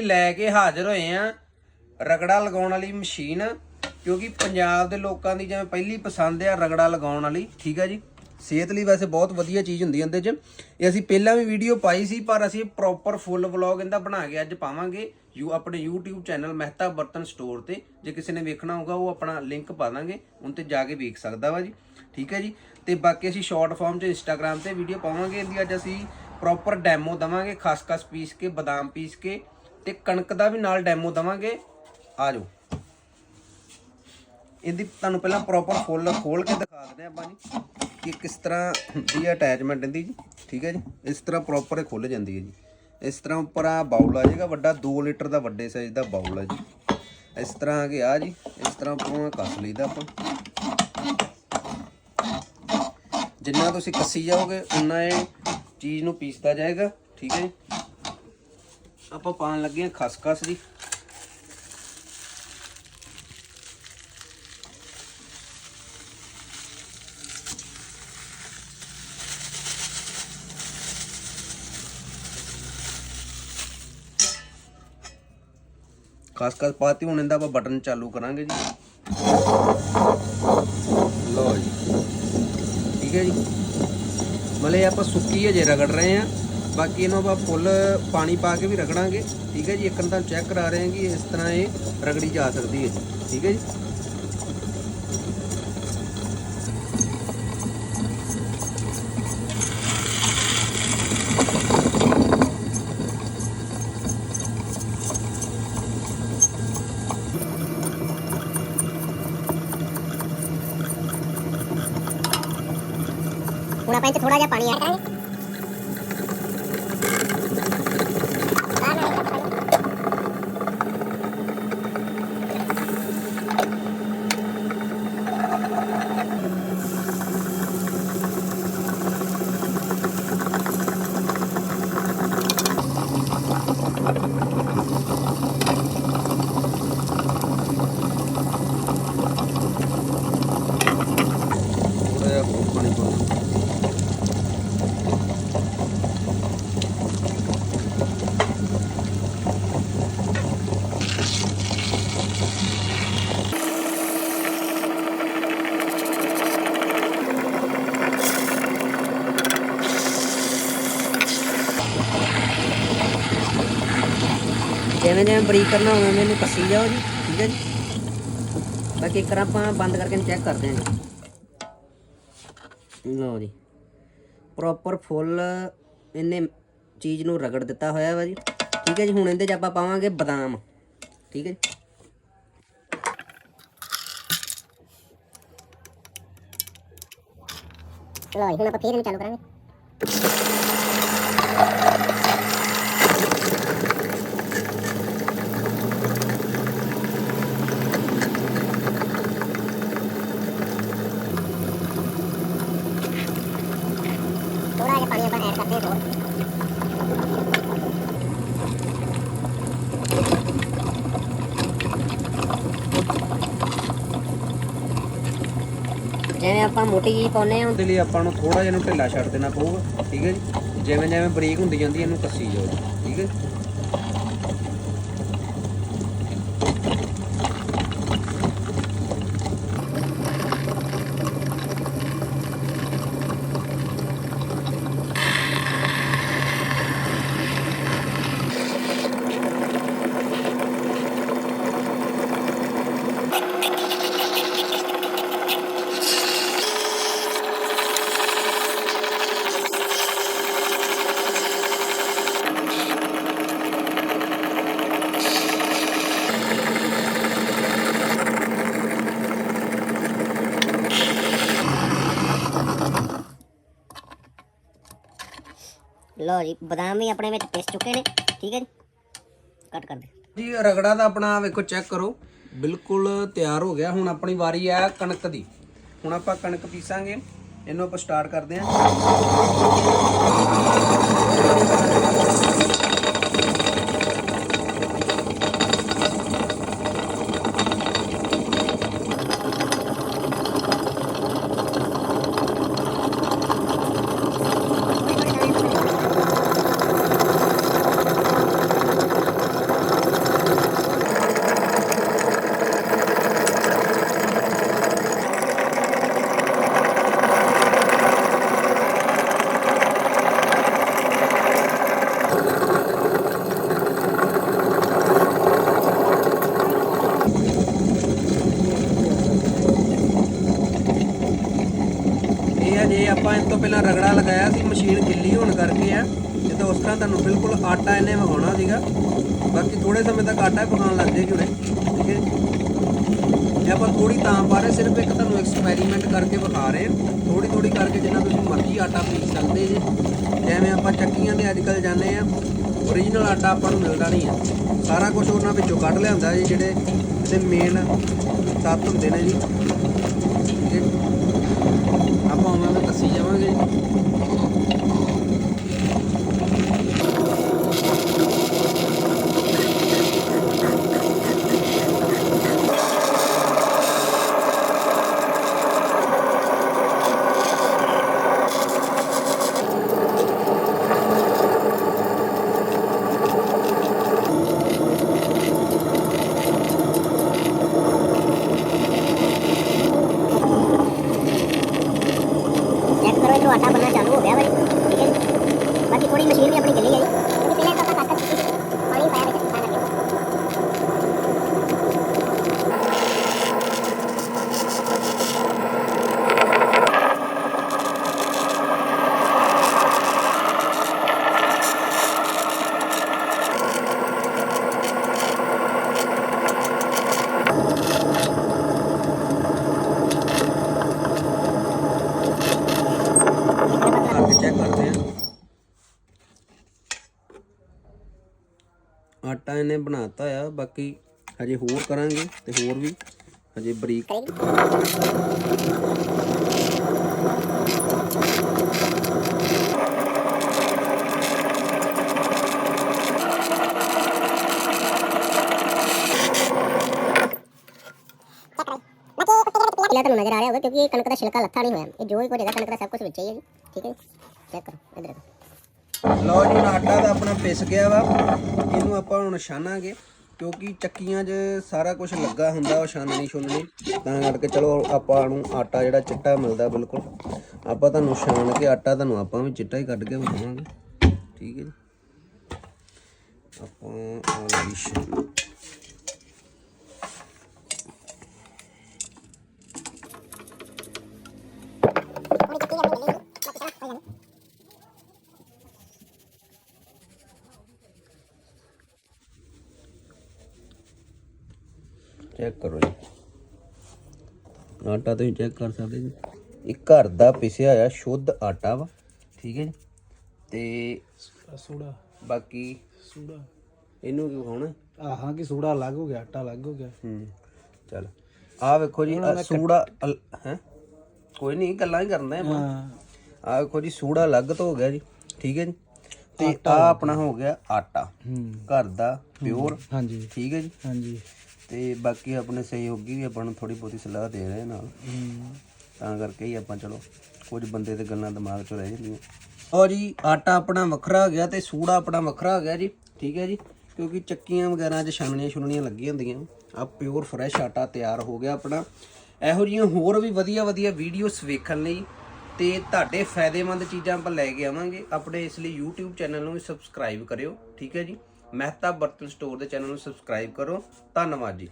ਲੈ ਕੇ ਹਾਜ਼ਰ ਹੋਏ ਆ ਰਗੜਾ ਲਗਾਉਣ ਵਾਲੀ ਮਸ਼ੀਨ, ਕਿਉਂਕਿ ਪੰਜਾਬ ਦੇ ਲੋਕਾਂ ਦੀ ਜਿਵੇਂ ਪਹਿਲੀ ਪਸੰਦ ਆ ਰਗੜਾ ਲਗਾਉਣ ਵਾਲੀ, ਠੀਕ ਆ ਜੀ? ਸਿਹਤ ਲਈ ਵੈਸੇ ਬਹੁਤ ਵਧੀਆ ਚੀਜ਼ ਹੁੰਦੀ ਇਹਦੇ 'ਚ। ਇਹ ਅਸੀਂ ਪਹਿਲਾਂ ਵੀ ਵੀਡੀਓ ਪਾਈ ਸੀ, ਪਰ ਅਸੀਂ ਪ੍ਰੋਪਰ ਫੁੱਲ ਵਲੌਗ ਇਹਦਾ ਬਣਾ ਕੇ ਅੱਜ ਪਾਵਾਂਗੇ। ਯੂ, ਆਪਣੇ YouTube ਚੈਨਲ ਮਹਿਤਾ ਬਰਤਨ ਸਟੋਰ ਤੇ। ਜੇ ਕਿਸੇ ਨੇ ਵੇਖਣਾ ਹੋਊਗਾ, ਉਹ ਆਪਣਾ ਲਿੰਕ ਪਾ ਦਾਂਗੇ। ਉਹਨ ਤੇ ਜਾ ਕੇ ਵੇਖ ਸਕਦਾ ਵਾ ਜੀ। ਠੀਕ ਹੈ ਜੀ? ਤੇ ਬਾਕੀ ਅਸੀਂ ਸ਼ਾਰਟ ਫਾਰਮ 'ਚ ਇੰਸਟਾਗ੍ਰam ਤੇ ਵੀਡੀਓ ਪਾਵਾਂਗੇ। ਇਹਦੀ ਅੱਜ ਅਸੀਂ ਪ੍ਰੋਪਰ ਡੈਮੋ ਦਵਾਂਗੇ, ਖਸਖਸ ਪੀਸ ਕੇ, ਬਦਾਮ ਪੀਸ ਕੇ। ਤੇ ਕਣਕ ਦਾ ਵੀ ਨਾਲ ਡੈਮੋ ਦਵਾਂਗੇ। ਆ ਜਾਓ। ਇਹਦੀ ਤੁਹਾਨੂੰ ਪਹਿਲਾਂ ਪ੍ਰੋਪਰ ਫੁੱਲ ਖੋਲ ਕੇ ਦਿਖਾ ਦਿੰਦੇ ਆਪਾਂ ਜੀ, ਕਿ ਕਿਸ ਤਰ੍ਹਾਂ ਹੁੰਦੀ ਅਟੈਚਮੈਂਟ ਇਹਦੀ ਜੀ। ਠੀਕ ਹੈ ਜੀ? ਇਸ ਤਰ੍ਹਾਂ ਪ੍ਰੋਪਰ ਇਹ ਖੁੱਲ ਜਾਂਦੀ ਹੈ ਜੀ। ਇਸ ਤਰ੍ਹਾਂ ਉੱਪਰ ਆ ਬਾਉਲ ਆ ਜਾਏਗਾ, ਵੱਡਾ 2 ਲੀਟਰ ਦਾ ਵੱਡੇ ਸਾਈਜ਼ ਦਾ ਬਾਉਲ ਹੈ ਜੀ। ਇਸ ਤਰ੍ਹਾਂ ਆ ਗਿਆ ਜੀ, ਇਸ ਤਰ੍ਹਾਂ ਉੱਪਰੋਂ ਕੱਸ ਲਈਦਾ ਆਪਾਂ। ਜਿੰਨਾ ਤੁਸੀਂ ਕੱਸੀ ਜਾਓਗੇ, ਉਨਾ ਇਹ ਚੀਜ਼ ਨੂੰ ਪੀਸਦਾ ਜਾਏਗਾ। ਠੀਕ ਹੈ ਜੀ? ਆਪਾਂ ਪਾਣ ਲੱਗੇ ਹਾਂ ਖਸਖਸ ਜੀ। ਖਸਖਸ ਪਾਤੀ ਹੁਣ ਇਹਦਾ ਆਪਾਂ ਬਟਨ ਚਾਲੂ ਕਰਾਂਗੇ ਜੀ। ਲਓ ਜੀ। ਠੀਕ ਹੈ ਜੀ। ਮਲੇ ਆਪਾਂ ਸੁੱਕੀ ਹਜੇ ਰਗੜ ਰਹੇ ਆ ਬਾਕੀ ਇਹਨੂੰ ਆਪਾਂ ਫੁੱਲ ਪਾਣੀ ਪਾ ਕੇ ਵੀ ਰਗੜਾਂਗੇ। ਠੀਕ ਹੈ ਜੀ, ਇੱਕ ਤਾਂ ਚੈੱਕ ਕਰਾ ਰਹੇ ਹਾਂ ਕਿ ਇਸ ਤਰ੍ਹਾਂ ਇਹ ਰਗੜੀ ਜਾ ਸਕਦੀ ਹੈ ਠੀਕ ਹੈ ਜੀ। ਹੁਣ ਆਪਾਂ ਇਹ ਥੋੜਾ ਜਿਹਾ ਪਾਣੀ ਐਡ ਕਰਾਂਗੇ ਥੋੜਾ ਜਿਹਾ ਹੋਰ ਪਾਣੀ ਪਾਉਣਾ ਜਿਵੇਂ ਜਿਵੇਂ ਬਰੀਕ ਕਰਨਾ ਹੋਵੇ ਮੈਨੂੰ ਕੱਸੀ ਜਾਓ ਜੀ, ਠੀਕ ਹੈ ਜੀ। ਬਾਕੀ ਇੱਕ ਆਪਾਂ ਬੰਦ ਕਰਕੇ ਚੈੱਕ ਕਰਦੇ ਹਾਂ ਜੀ। ਲਓ ਜੀ। ਪ੍ਰੋਪਰ ਫੁੱਲ ਇਹਨੇ ਚੀਜ਼ ਨੂੰ ਰਗੜ ਦਿੱਤਾ ਹੋਇਆ ਵਾ ਜੀ। ਠੀਕ ਹੈ ਜੀ, ਹੁਣ ਇਹਦੇ 'ਚ ਆਪਾਂ ਪਾਵਾਂਗੇ ਬਦਾਮ। ਠੀਕ ਹੈ ਜੀ। ਲਓ ਹੁਣ ਆਪਾਂ ਫੇਰ ਇਹਨੂੰ ਚਾਲੂ ਕਰਾਂਗੇ। ਥੋੜਾ ਜਿਹਾ ਪਾਣੀ ਆਪਾਂ ਐਡ ਕਰਦੇ ਜਿਵੇਂ ਆਪਾਂ ਮੋਟੀ ਜੀ ਪਾਉਨੇ ਆ ਉਹਦੇ ਲਈ ਆਪਾਂ ਨੂੰ ਥੋੜਾ ਜਿਹਾ ਇਹਨੂੰ ਢਿੱਲਾ ਛੱਡ ਦੇਣਾ ਪਊਗਾ, ਠੀਕ ਹੈ ਜੀ? ਜਿਵੇਂ ਜਿਵੇਂ ਬਰੀਕ ਹੁੰਦੀ ਜਾਂਦੀ, ਇਹਨੂੰ ਕੱਸੀ ਜਾਓ, ਠੀਕ ਹੈ? ਲਓ ਜੀ, ਬਦਾਮ ਵੀ ਆਪਣੇ ਵਿੱਚ ਪਿਸ ਚੁੱਕੇ ਨੇ, ਠੀਕ ਹੈ ਜੀ। ਕੱਟ ਕਰ ਦੇ। ਜੀ, ਰਗੜਾ ਦਾ ਆਪਣਾ ਵੇਖੋ ਚੈੱਕ ਕਰੋ। ਬਿਲਕੁਲ ਤਿਆਰ ਹੋ ਗਿਆ। ਹੁਣ ਆਪਣੀ ਵਾਰੀ ਆ ਕਣਕ ਦੀ। ਹੁਣ ਆਪਾਂ ਕਣਕ ਪੀਸਾਂਗੇ। ਇਹਨੂੰ ਆਪਾਂ ਸਟਾਰਟ ਕਰਦੇ ਹਾਂ। ਆਪਾਂ ਇਸ ਤੋਂ ਪਹਿਲਾਂ ਰਗੜਾ ਲਗਾਇਆ ਸੀ, ਮਸ਼ੀਨ ਗਿੱਲੀ ਹੋਣ ਕਰਕੇ ਆ ਤੇ ਤਾਂ ਉਸ ਤਰ੍ਹਾਂ ਤੁਹਾਨੂੰ ਬਿਲਕੁਲ ਆਟਾ ਇਹਨੇ ਵਗਾਉਣਾ ਸੀਗਾ। ਬਾਕੀ ਥੋੜੇ ਸਮੇਂ ਤੱਕ ਆਟਾ ਪਕਾਉਣ ਲੱਗ ਜਾਏਗੀ ਉਰੇ ਠੀਕ ਹੈ ਜੀ। ਇਹ ਆਪਾਂ ਥੋੜੀ ਤਾਂ ਪਾ ਰਹੇ ਸਿਰਫ ਇੱਕ ਤੁਹਾਨੂੰ ਐਕਸਪੈਰੀਮੈਂਟ ਕਰਕੇ ਵਿਖਾ ਰਹੇ ਹਾਂ। ਥੋੜੀ ਥੋੜੀ ਕਰਕੇ ਜਿੰਨਾ ਤੁਸੀਂ ਮਰਜ਼ੀ ਆਟਾ ਪੀਸ ਸਕਦੇ ਜੇ। ਜਿਵੇਂ ਆਪਾਂ ਚੱਕੀਆਂ ਤੇ ਅੱਜ ਕੱਲ ਜਾਂਦੇ ਆ ਓਰੀਜਨਲ ਆਟਾ ਆਪਾਂ ਨੂੰ ਮਿਲਦਾ ਨਹੀਂ ਆ। ਸਾਰਾ ਕੁਝ ਉਹਨਾਂ ਵਿੱਚੋਂ ਕੱਢ ਲਿਆਂਦਾ ਜੀ, ਜਿਹੜੇ ਇਹਦੇ ਮੇਨ ਤੱਤ ਹੁੰਦੇ ਨੇ ਜੀ। ਠੀਕ ਹੈ ਆਪਾਂ ਉਹਨਾਂ ਨੂੰ ਦੱਸੀ ਜਾਵਾਂਗੇ ਜੀ ਚੈੱਕ ਕਰੋ ਇਧਰੋਂ ਆਟਾ ਬਣਨਾ ਚਾਲੂ ਹੋ ਗਿਆ ਭਾਈ ਠੀਕ ਹੈ ਜੀ ਬਾਕੀ ਥੋੜੀ ਮਸ਼ੀਨ ਵੀ ਆਪਣੀ ਢਿੱਲੀ ਹੈ ਜੀ ਕਿਉਂਕਿ ਪਹਿਲਾਂ ਇੱਕ ਆਪਾਂ ਕੱਟ ਕੀਤੀ ਸੀ ਪਾਣੀ ਪਾਇਆ ਵਿੱਚ ਤਾਂ ਕਰਕੇ ਕਰਕੇ ਚੈੱਕ ਕਰਦੇ ਆ ਆਟਾ ਇਹਨੇ ਬਣਾਤਾ ਆ, ਬਾਕੀ ਹਜੇ ਹੋਰ ਕਰਾਂਗੇ ਤੇ ਹੋਰ ਵੀ ਹਜੇ ਬਰੀਕ। ਪਹਿਲਾਂ ਤੁਹਾਨੂੰ ਨਜ਼ਰ ਆ ਰਿਹਾ ਹੋਗਾ ਕਿਉਂਕਿ ਇਹ ਕਣਕ ਦਾ ਛਿਲਕਾ ਲੱਥਾ ਨਹੀਂ ਹੋਇਆ। ਇਹ ਜੋ ਵੀ ਕੁਝ ਹੈਗਾ ਕਣਕ ਦਾ ਸਭ ਕੁਝ ਵਿੱਚ ਹੀ ਹੈ ਜੀ। ਠੀਕ ਹੈ ਚੈੱਕ ਕਰੋ, ਇਧਰ ਦੇਖੋ। ਲਓ ਜੀ, ਹੁਣ ਆਟਾ ਤਾਂ ਆਪਣਾ ਪਿਸ ਗਿਆ ਵਾ। ਇਹਨੂੰ ਆਪਾਂ ਹੁਣ ਛਾਨਾਂਗੇ, ਕਿਉਂਕਿ ਚੱਕੀਆਂ 'ਚ ਸਾਰਾ ਕੁਝ ਲੱਗਾ ਹੁੰਦਾ ਉਹ ਛਾਨਣੀ ਛੁਨਣੀ। ਤਾਂ ਕਰਕੇ ਚਲੋ ਆਪਾਂ ਨੂੰ ਆਟਾ ਜਿਹੜਾ ਚਿੱਟਾ ਮਿਲਦਾ ਬਿਲਕੁਲ। ਆਪਾਂ ਤੁਹਾਨੂੰ ਛਾਨ ਕੇ ਆਟਾ ਤੁਹਾਨੂੰ ਆਪਾਂ ਵੀ ਚਿੱਟਾ ਹੀ ਕੱਢ ਕੇ ਵਿਖਾਵਾਂਗੇ। ਠੀਕ ਹੈ ਜੀ। ਆਪਾਂ ਆ ਲਈ ਛਾਨ ਚੈੱਕ ਕਰੋ ਜੀ। ਆਟਾ ਤੁਸੀਂ ਚੈੱਕ ਕਰ ਸਕਦੇ ਜੀ। ਇਹ ਘਰ ਦਾ ਪਿਸਿਆ ਹੋਇਆ ਸ਼ੁੱਧ ਆਟਾ ਵਾ ਠੀਕ ਹੈ ਜੀ। ਤੇ ਸੂੜਾ। ਬਾਕੀ ਸੂੜਾ। ਇਹਨੂੰ ਕੀ ਖਾਣਾ ਆਹਾਂ ਕਿ ਸੂੜਾ ਅਲੱਗ ਹੋ ਗਿਆ ਆਟਾ ਅਲੱਗ ਹੋ ਗਿਆ। ਹੂੰ ਚਲ। ਆ ਵੇਖੋ ਜੀ ਸੂੜਾ ਹੈ? ਕੋਈ ਨਹੀਂ ਗੱਲਾਂ ਹੀ ਕਰਨਾ ਹੈ ਹਾਂ। ਆ ਵੇਖੋ ਜੀ ਸੂੜਾ ਅਲੱਗ ਤੋਂ ਹੋ ਗਿਆ ਜੀ ਠੀਕ ਹੈ ਜੀ। ਤੇ ਆ ਆਪਣਾ ਹੋ ਗਿਆ ਆਟਾ। ਹੂੰ। ਘਰ ਦਾ ਪਿਓਰ ਹਾਂਜੀ। ਠੀਕ ਹੈ ਜੀ। ਹਾਂਜੀ। ਤੇ ਬਾਕੀ ਆਪਣੇ ਸਹਿਯੋਗੀ ਵੀ ਆਪਾਂ ਨੂੰ ਥੋੜੀ ਬਹੁਤੀ ਸਲਾਹ ਦੇ ਰਹੇ ਨਾਲ। ਤਾਂ ਕਰਕੇ ਹੀ ਆਪਾਂ ਚਲੋ, ਕੁਝ ਬੰਦੇ ਤੇ ਗੱਲਾਂ ਦਿਮਾਗ 'ਚ ਰਹਿ ਜਾਂਦੀਆਂ। ਔਰ ਜੀ, ਆਟਾ ਆਪਣਾ ਵੱਖਰਾ ਹੋ ਗਿਆ ਤੇ ਸੂੜਾ ਆਪਣਾ ਵੱਖਰਾ ਹੋ ਗਿਆ ਜੀ, ਠੀਕ ਹੈ ਜੀ? ਕਿਉਂਕਿ ਚੱਕੀਆਂ ਵਗੈਰਾ 'ਚ ਛਾਨਣੀਆਂ ਛੁਨਣੀਆਂ ਲੱਗੀਆਂ ਹੁੰਦੀਆਂ। ਆ ਪਿਓਰ ਫਰੈਸ਼ ਆਟਾ ਤਿਆਰ ਹੋ ਗਿਆ ਆਪਣਾ। ਇਹੋ ਜਿਹੀਆਂ ਹੋਰ ਵੀ ਵਧੀਆ ਵਧੀਆ ਵੀਡੀਓਸ ਵੇਖਣ ਲਈ ਤੇ ਤੁਹਾਡੇ ਫਾਇਦੇਮੰਦ ਚੀਜ਼ਾਂ ਆਪਾਂ ਲੈ ਕੇ ਆਵਾਂਗੇ। ਆਪਣੇ ਇਸ ਲਈ YouTube ਚੈਨਲ ਨੂੰ ਵੀ ਸਬਸਕ੍ਰਾਈਬ ਕਰਿਓ, ਠੀਕ ਹੈ ਜੀ? ਮਹਿਤਾ ਬਰਤਨ ਸਟੋਰ ਦੇ ਚੈਨਲ ਨੂੰ ਸਬਸਕ੍ਰਾਈਬ ਕਰੋ। ਧੰਨਵਾਦ ਜੀ।